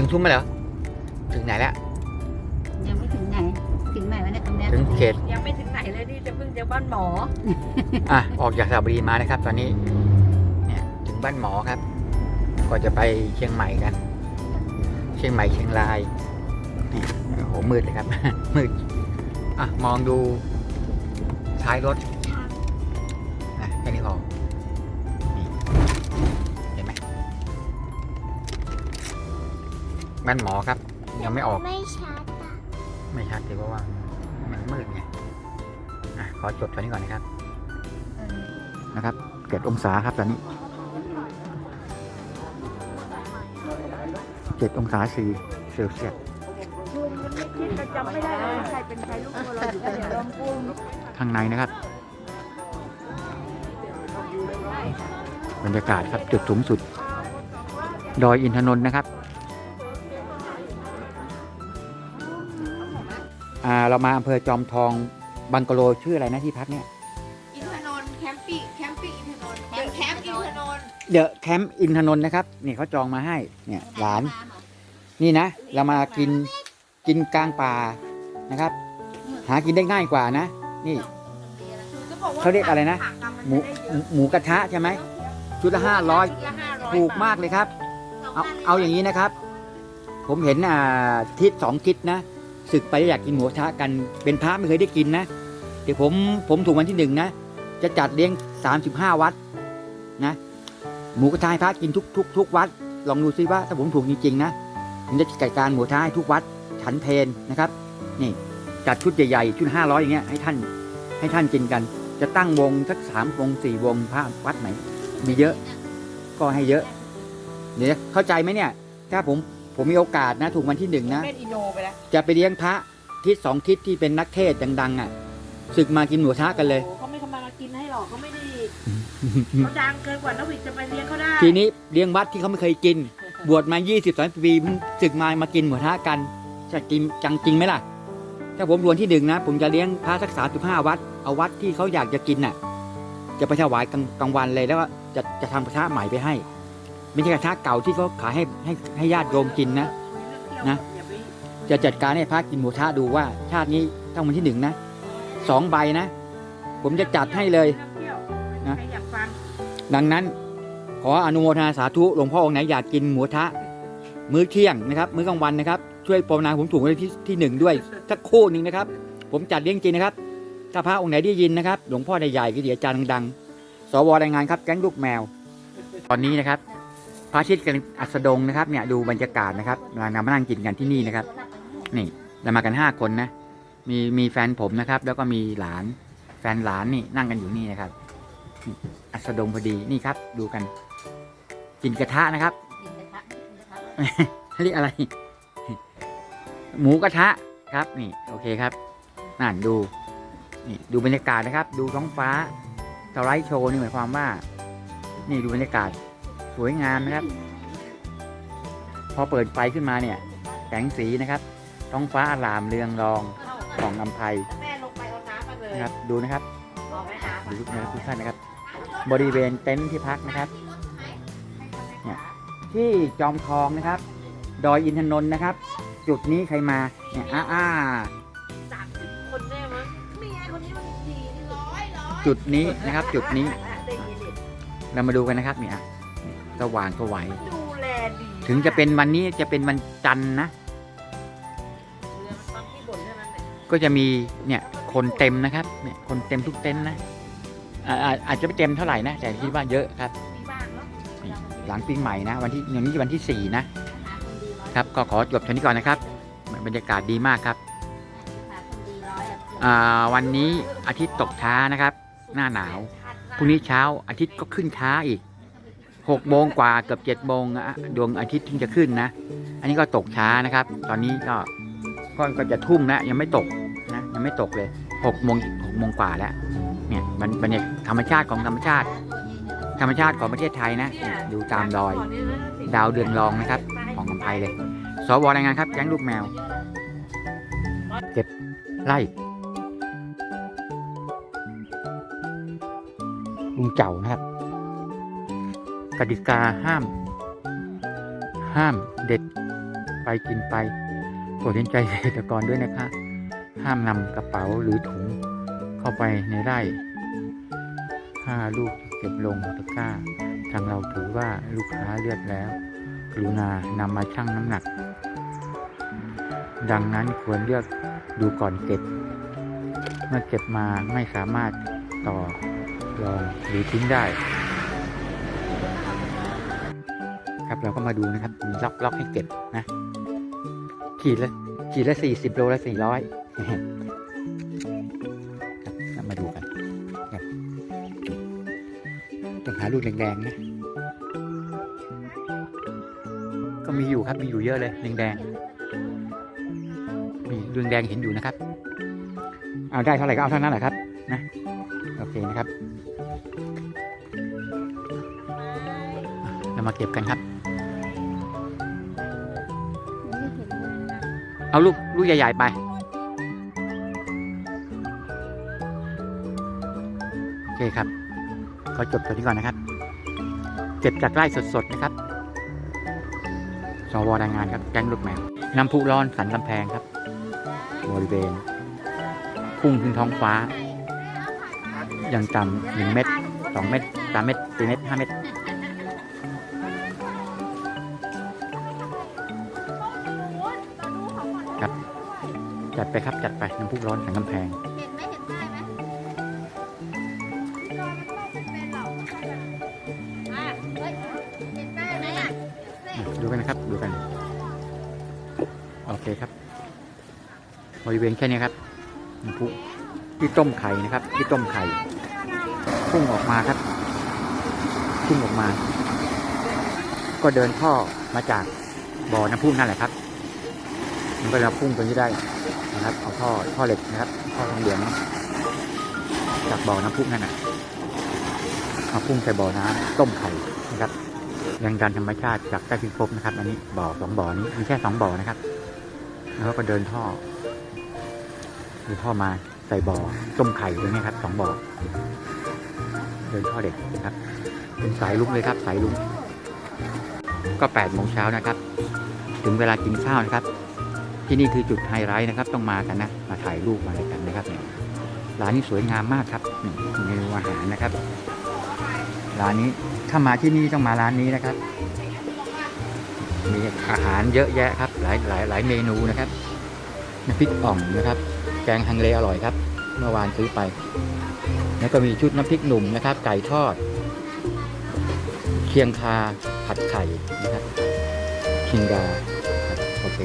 ถึงทุ่มไหมเหรอถึงไหนแล้ว ยังไม่ถึงไหน ถึงไหนวะเนี่ยตรงเนี้ยถึงเขต ยังไม่ถึงไหนเลยนี่จะเพิ่งจะบ้านหมอ อะ ออกจากสระบุรีมานะครับ ตอนนี้ เนี่ยถึงบ้านหมอครับ ก็จะไปเชียงใหม่กัน เชียงใหม่เชียงรายนี่โอ้โหมืดเลยครับ มืด อะ มองดูท้ายรถ บ้านหมอครับ ยังไม่ออก ไม่ชัดอะไม่ชัดเลยเพราะว่ามันมืดไงอะขอจดตอนนี้ก่อนนะครับ นะครับเจ็ดองศาครับตอนนี้เจ็ดองศาสี่เซลเซียสลุงมันไม่คิดก็จำไม่ได้เลยใครเป็นใครลูกตัวเราอยู่กันเดี๋ยวลองกุ้งข้างในนะครับบรรยากาศครับจุดสูงสุด ดอยอินทนนท์นะครับ อ่าเรามาอำเภอจอมทองบังกะโลชื่ออะไรนะที่พักเนี่ยอินทนนท์แคมปิ้งแคมปิ้งอินทนนท์เดอะแคมป์อินทนนท์เดอะแคมป์อินทนนท์นะครับนี่เขาจองมาให้เนี่ยหลานนี่นะ เรามากินกินกลางป่านะครับ หากินได้ง่ายกว่านะ นี่เขาเรียกอะไรนะ หมูหมูหมูกระทะใช่ไหมชุดละห้าร้อยถูกมากเลยครับ เอาเอาอย่างนี้นะครับ ผมเห็นอ่าทิศสองทิศนะ ศึกไปอยากกินหมูกระทะกัน เป็นพระไม่เคยได้กินนะ เดี๋ยวผมผมถูกวันที่หนึ่งนะ จะจัดเลี้ยงสามสิบห้าวัดนะหมูกระทะพระกินทุกทุกทุกวัด ลองดูซิว่าถ้าผมถูกจริงๆนะผมจะจัดการหมูกระทะให้ทุกวัดฉันเพนนะครับ นี่จัดชุดใหญ่ๆชุดห้าร้อยอย่างเงี้ยให้ท่านให้ท่านกินกัน จะตั้งวงสักสามวงสี่วงพระวัดไหนมีเยอะ ก็ให้เยอะ เดี๋ยวเข้าใจไหมเนี่ย ถ้าผม ผมมีโอกาสนะ ถูกวันที่หนึ่งนะ เป็นอินโนไปแล้วจะไปเลี้ยงพระทิศสองทิศที่เป็นนักเทศน์ดังๆอะศึกมากินหมูทะกันเลย โอ้เขาไม่ทำมากินให้หรอกเขาไม่ได้เขาดังเกินกว่านวิดจะไปเลี้ยงเขาได้ทีนี้เลี้ยงวัดที่เขาไม่เคยกิน บวชมา 20 30ปีเพิ่งศึกมามากินหมูทะกันจะกินจังจริงไหมล่ะ ถ้าผมรวนที่หนึ่งนะ ผมจะเลี้ยงพระสักสามสิบห้าวัด เอาวัดที่เขาอยากจะกินน่ะ จะไปถวายกลางกลางวันเลยแล้วก็จะจะทำกระทะใหม่ไปให้ ไม่ใช่กระทะเก่าที่เขาขายให้ให้ให้ญาติโยมกินนะ นะ จะจัดการให้พระกินหมูทะดูว่า ชาตินี้ต้องวันที่หนึ่งนะสองใบนะ ผมจะจัดให้เลยนะดังนั้น ขออนุโมทนาสาธุหลวงพ่อองค์ไหนอยากกินหมูทะ มื้อเที่ยงนะครับ มื้อกลางวันนะครับ ช่วยปรนนาผมถูกไว้ที่ที่หนึ่งด้วยสักคู่หนึ่งนะครับ ผมจัดเลี้ยงจริงนะครับ ถ้าพระองค์ไหนได้ยินนะครับ หลวงพ่อใหญ่ๆก็เดี๋ยวอาจารย์ดังๆสวรายงานครับแก๊งลูกแมว ตอนนี้นะครับ พระอาทิตย์กำลังอัสดงนะครับเนี่ยดูบรรยากาศนะครับเรานำมานั่งกินกันที่นี่นะครับ นี่เรามากันห้าคนนะ มีมีแฟนผมนะครับ แล้วก็มีหลานแฟนหลานนี่นั่งกันอยู่นี่นะครับนี่อัสดงพอดีนี่ครับ ดูกัน กินกระทะนะครับเรียกอะไร หมูกระทะครับนี่โอเคครับนั่นดูนี่ดูบรรยากาศนะครับ ดูท้องฟ้าสไลด์โชว์นี่หมายความว่า นี่ดูบรรยากาศส วยงามนะครับ พอเปิดไฟขึ้นมาเนี่ยแสงสีนะครับ ท้องฟ้าอลามเรืองรองของลำไพแม่ลงไปเอาน้ำมาเลยนะครับ ดูนะครับเอาแม่น้ำดูทุกนะครับทุกท่านนะครับ บริเวณเต็นท์ที่พักนะครับเนี่ยที่จอมทองนะครับ ดอยอินทนนท์นะครับ จุดนี้ใครมาเนี่ยอ่าอ่าสามสิบคนแน่มั้งเมียคนนี้มันดีนี่ร้อยร้อยจุดนี้นะครับ จุดนี้ได้ยินดิเรามาดูกันนะครับเนี่ย นี่สว่างสวัยดูแลดีถึงจะเป็นวันนี้จะเป็นวันจันทร์นะ เรือมันฟังที่บ่นเท่านั้นแหละก็จะมีเนี่ยคนเต็มนะครับเนี่ยคนเต็มทุกเต็นท์นะอ่าอาอาจจะไม่เต็มเท่าไหร่นะแต่คิดว่าเยอะครับ มีบ้างเนาะนี่หลังปีใหม่นะ วันที่อย่างนี้วันที่สี่นะครับก็ขอจบเท่านี้ก่อนนะครับบรรยากาศดีมากครับอ่าวันนี้อาทิตย์ตกช้านะครับ หน้าหนาว พรุ่งนี้เช้าอาทิตย์ก็ขึ้นช้าอีก หกโมงกว่าเกือบเจ็ดโมงอะดวงอาทิตย์ถึงจะขึ้นนะ อันนี้ก็ตกช้านะครับ ตอนนี้ก็ก็ก็จะทุ่มแล้วยังไม่ตกนะยังไม่ตกเลยหกโมงหกโมงกว่าแล้วเนี่ยมันบรรยากาศธรรมชาติของธรรมชาติ ธรรมชาติของประเทศไทยนะดูตามดอย ดาวเดือนรองนะครับ ของกำไพเลย สวรายงานครับแก๊งลูกแมว เก็บไล่ลุงเจ้านะครับ กติกาห้าม ห้ามเด็ดไปกินไปโปรดเห็นใจเกษตรกรด้วยนะคะ ห้ามนำกระเป๋าหรือถุงเข้าไปในไร่ถ้าลูกเก็บลงตะกร้า ทางเราถือว่าลูกค้าเลือกแล้ว กรุณานำมาชั่งน้ำหนัก ดังนั้นควรเลือกดูก่อนเก็บ เมื่อเก็บมาไม่สามารถต่อรองหรือทิ้งได้ เราก็มาดูนะครับมีล็อกล็อกให้เก็บนะขีดละขีดละสี่สิบโลละสี่ร้อยครับมาดูกันครับต้องหาลูกแดงๆนะก็มีอยู่ครับมีอยู่เยอะเลยแดงๆมีเรื่องแดงเห็นอยู่นะครับ เอาได้เท่าไหร่ก็เอาเท่านั้นแหละครับนะโอเคนะครับ เรามาเก็บกันครับ เอาลูกลูกใหญ่ๆไป โอเคครับ ขอจบตัวนี้ก่อนนะครับเก็บจากไร่สดๆนะครับ สวรายงานครับ แก๊งลูกแมวน้ำพุร้อนสันกำแพงครับ บริเวณ พุ่งขึ้นท้องฟ้าย่างต่ำหนึ่งเมตรสองเมตรสามเมตรสี่เมตรห้าเม็ด ตรจัดไปครับจัดไปน้ำพุร้อนสันกำแพง เห็นไหมเห็นป้ไหมอะเฮ้ยเห็นป้ไหมอะดูกันนะครับดูกันโอเคครับบริเวณแค่นี้ครับน้ำพุที่ต้มไข่นะครับ ที่ต้มไข่พุ่งออกมาครับพุ่งออกมา ก็เดินท่อมาจากบ่อน้ำพุนั่นแหละครับ มันก็จะพุ่งไปที่ได้นะครับ เอาท่อท่อเหล็กนะครับท่อทองเหลืองจากบ่อน้ำพุนั่นนะมาพุ่งใส่บ่อน้ำต้มไข่นะครับแรงดันธรรมชาติจากใต้พิภพนะครับ อันนี้บ่อสองบ่อนี้มีแค่สองบ่อนะครับ แล้วก็เดินท่อดูท่อมาใส่บ่อต้มไข่ตรงนี้ครับสองบ่อเดินท่อเด็กนะครับ เป็นสายลุกเลยครับ สายลุกก็แปดโมงเช้านะครับ ถึงเวลากินข้าวนะครับ ที่นี่คือจุดไฮไลท์นะครับ ต้องมากันนะ มาถ่ายรูปมาอะไรกันนะครับเนี่ยร้านนี้สวยงามมากครับเมนูอาหารนะครับร้านนี้ถ้ามาที่นี่ต้องมาร้านนี้นะครับ มีอาหารเยอะแยะครับ หลายหลายหลายเมนูนะครับน้ำพริกอ่องนะครับ แกงฮังเลอร่อยครับ เมื่อวานซื้อไป แล้วก็มีชุดน้ำพริกหนุ่มนะครับ ไก่ทอด เคียงคาผัดไข่นะครับคิงดาครับโอเค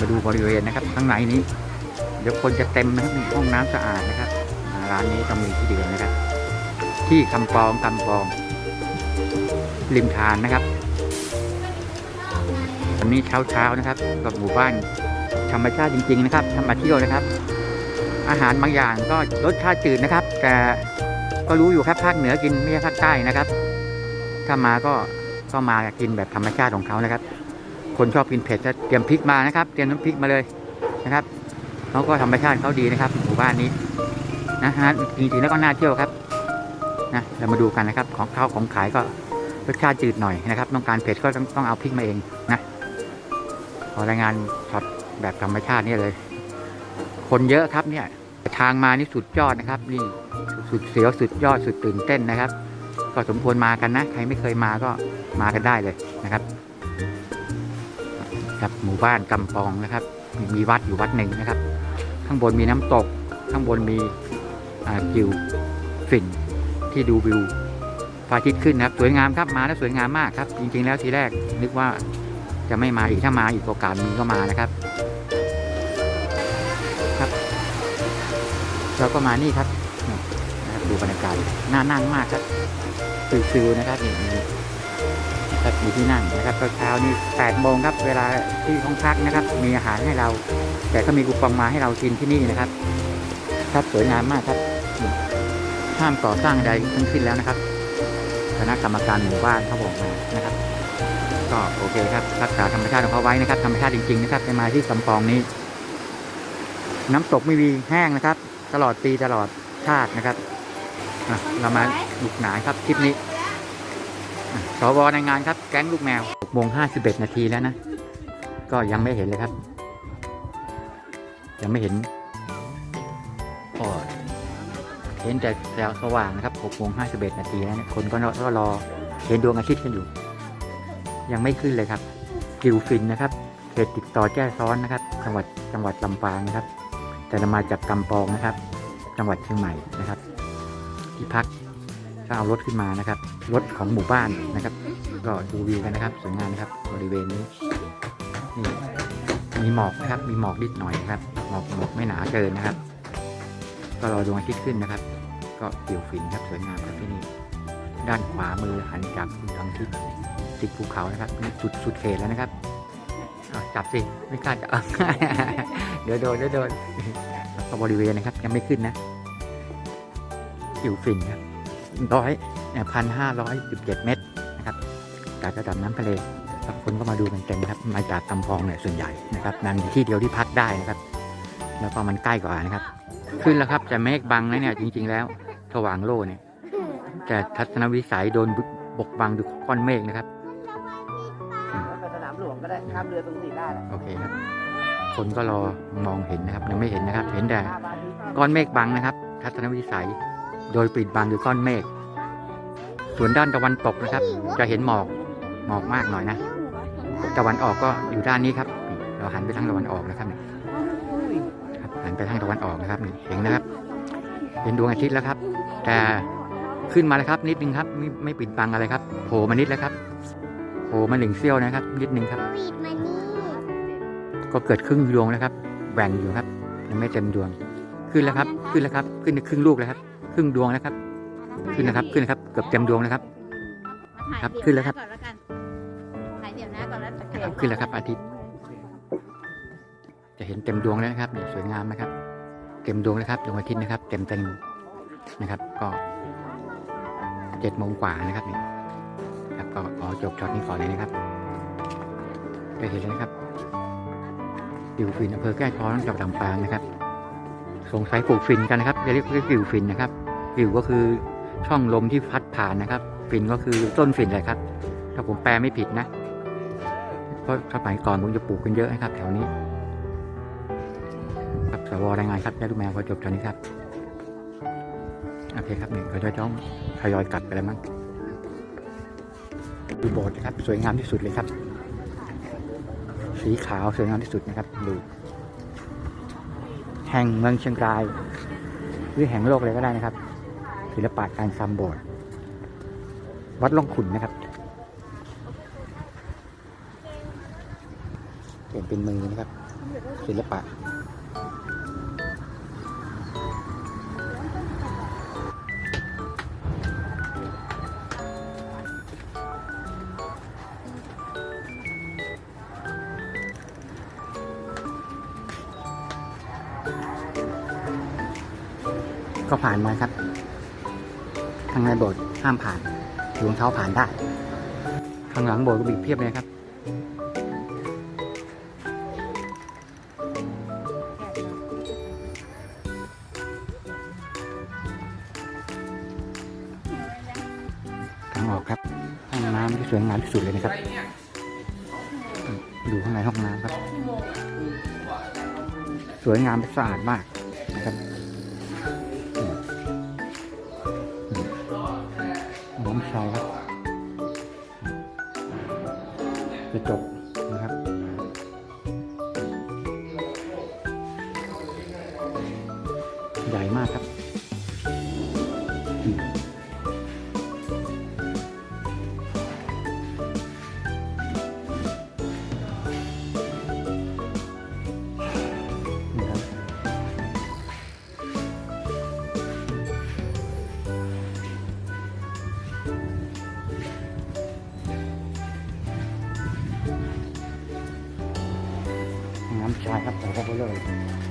มาดูบริเวณนะครับ ข้างในนี้ เดี๋ยวคนจะเต็มนะครับมีห้องน้ำสะอาดนะครับร้านนี้ต้องมีที่เดียวนะครับ ที่คำปองคำปองริมทานนะครับวันนี้เช้าเช้านะครับ กับหมู่บ้านธรรมชาติจริง ๆ นะครับทำมาเที่ยวนะครับ อาหารบางอย่างก็รสชาติจืดนะครับ แต่ก็รู้อยู่ครับภาคเหนือกินไม่ใช่ภาคใต้นะครับ ถ้ามาก็ก็มากินแบบธรรมชาติของเขานะครับ คนชอบกินเผ็ดจะเตรียมพริกมานะครับ เตรียมน้ำพริกมาเลยนะครับเขาก็ธรรมชาติเขาดีนะครับหมู่บ้านนี้นะฮะจริงๆแล้วก็น่าเที่ยวครับนะเรามาดูกันนะครับของเขาวของขายก็รสชาติจืดหน่อยนะครับ ต้องการเผ็ดก็ต้องต้องเอาพริกมาเองนะขอรายงานช็อตแบบธรรมชาตินี่เลย คนเยอะครับเนี่ยทางมานี่สุดยอดนะครับ นี่สุดเสียวสุดยอดสุดตื่นเต้นนะครับ ก็สมควรมากันนะ ใครไม่เคยมาก็มากันได้เลยนะครับ ครับ หมู่บ้านกำปองนะครับมีมีวัดอยู่วัดหนึ่งนะครับ ข้างบนมีน้ำตก ข้างบนมีกิวฝิ่นที่ดูวิวพระอาทิตย์ขึ้นนะครับ สวยงามครับมาแล้วสวยงามมากครับ จริง ๆ แล้วทีแรกนึกว่าจะไม่มาอีกถ้ามาอีกโอกาสมีก็มานะครับครับเราก็มานี่ครับนะครับดูบรรยากาศน่านั่งมากครับฟิวๆนะครับนี่ ครับมีที่นั่งนะครับเช้าๆนี่แปดโมงครับเวลาที่ห้องพักนะครับ มีอาหารให้เรา แต่ก็มีคูปองมาให้เรากินที่นี่นะครับ ครับสวยงามมากครับ ห้ามก่อสร้างใดทั้งสิ้นแล้วนะครับคณะกรรมการหมู่บ้านเขาบอกมานะครับ ก็โอเคครับรักษาธรรมชาติของเขาไว้นะครับธรรมชาติจริงๆนะครับจะมาที่กำปองนี้ น้ำตกไม่มีแห้งนะครับ ตลอดปีตลอดชาตินะครับเรามาบุกหนาครับคลิปนี้ สวในงานครับ แก๊งลูกแมว6โมง51 นาทีแล้วนะ ก็ยังไม่เห็นเลยครับ ยังไม่เห็นโอ้ยเห็นแต่แสงสว่างนะครับ6โมง51 นาทีแล้วเนี่ยคนก็รอก็รอเห็นดวงอาทิตย์กันอยู่ ยังไม่ขึ้นเลยครับ กิวฟินนะครับ เขตติดต่อแจ้ซ้อนนะครับ จังหวัดจังหวัดลำปางนะครับ แต่เรามาจากกำปองนะครับ จังหวัดเชียงใหม่นะครับ ที่พัก ก็เอารถขึ้นมานะครับ รถของหมู่บ้านนะครับ ก็ดูวิวกันนะครับ สวยงามนะครับ บริเวณนี้นี่มีหมอกนะครับ มีหมอกนิดหน่อยนะครับ หมอกหมอกไม่หนาเกินนะครับ ก็รอดวงอาทิตย์ขึ้นนะครับ ก็กิวฟินครับ สวยงามครับที่นี่ ด้านขวามือหันจากทางทิศติดภูเขานะครับนี่สุดสุดเขตแล้วนะครับจับสิ ไม่กล้าจะเดี๋ยวโดนเดี๋ยวโดนก็บริเวณนะครับ ยังไม่ขึ้นนะ กิวฟินครับ ร้อยพันห้าร้อยสิบเจ็ดเมตรนะครับจากระดับน้ำทะเลครับคนก็มาดูกันเต็มนะครับมาจากกำปองเนี่ยส่วนใหญ่นะครับนั่นที่เดียวที่พักได้นะครับ แล้วก็มันใกล้กว่านะครับ ขึ้นแล้วครับจะเมฆบังนะเนี่ยจริง ๆ แล้วสว่างโลเนี่ยแต่ทัศนวิสัยโดนบกบังด้วยก้อนเมฆนะครับไปสนามหลวงก็ได้ข้ามเรือตรงสีได้แหละโอเคครับ คนก็รอมองเห็นนะครับยังไม่เห็นนะครับ เห็นแต่ก้อนเมฆบังนะครับ ทัศนวิสัย โดยปิดบังด้วยก้อนเมฆ ส่วนด้านตะวันตกนะครับ จะเห็นหมอก หมอกมากหน่อยนะ ตะวันออกก็อยู่ด้านนี้ครับ เราหันไปทางตะวันออกนะครับนี่ครับหันไปทางตะวันออกนะครับนี่เห็นนะครับเห็นดวงอาทิตย์แล้วครับ แต่ขึ้นมาแล้วครับ นิดนึงครับ ไม่ไม่ปิดบังอะไรครับ โผล่มานิดแล้วครับ โผล่มาหนึ่งเสี้ยวนะครับ นิดนึงครับ ก็เกิดครึ่งดวงแล้วครับแหว่งอยู่ครับ ยังไม่เต็มดวง ขึ้นแล้วครับ ขึ้นแล้วครับ ขึ้นครึ่งลูกแล้วครับ ครึ่งดวงแล้วครับ ขึ้นนะครับขึ้นนะครับเกือบเต็มดวงแล้วครับมาครับถ่ายขึ้นแล้วครับเดี๋ยหาก่อนแล้วกันถ่ายเดี๋ยวหน้าก่อนแล้วจะครับขึ้นแล้วครับอาทิตย์ จะเห็นเต็มดวงแล้วนะครับนี่สวยงามนะครับ เต็มดวงแล้วครับดวงอาทิตย์นะครับ เต็มเต็มนะครับ ก็เจ็ดโมงกว่านะครับนี่ครับก็ขอจบช็อตนี้ก่อนเลยนะครับจะเห็นแล้วนะครับกิวฟินอำเภอแก้งเคอจังหวัดลำปางนะครับ สงสัยปลูกฟินกันนะครับจะเรียกว่ากิวฟินนะครับ กิวก็คือช่องลมที่พัดผ่านนะครับฟินก็คือต้นฟินเลยครับ ถ้าผมแปลไม่ผิดนะเพราะสมัยก่อนผมจะปลูกกันเยอะนะครับ แถวนี้ครับสวรายงานครับได้ดูแมวพอจบตอนนี้ครับโอเคครับหนึ่งเขาจะต้องทยอยกลับไปแล้วมั้งดูโบสถ์นะครับ สวยงามที่สุดเลยครับ สีขาวสวยงามที่สุดนะครับดูแห่งเมืองเชียงราย หรือแห่งโลกเลยก็ได้นะครับ ศิลปะการซ้ำโบสถ์วัดล่องขุนนะครับ เปลี่ยนเป็นมือนะครับ ศิลปะก็ผ่านมาครับ โบสถ์ห้ามผ่านถือรองเท้าผ่านได้ ข้างหลังโบสถ์ก็มีเพียบเลยครับทางออกครับห้องน้ำที่สวยงามที่สุดเลยนะครับ ดูข้างในห้องน้ำครับ สวยงามและสะอาดมาก น้ำใสครับจะจบำชา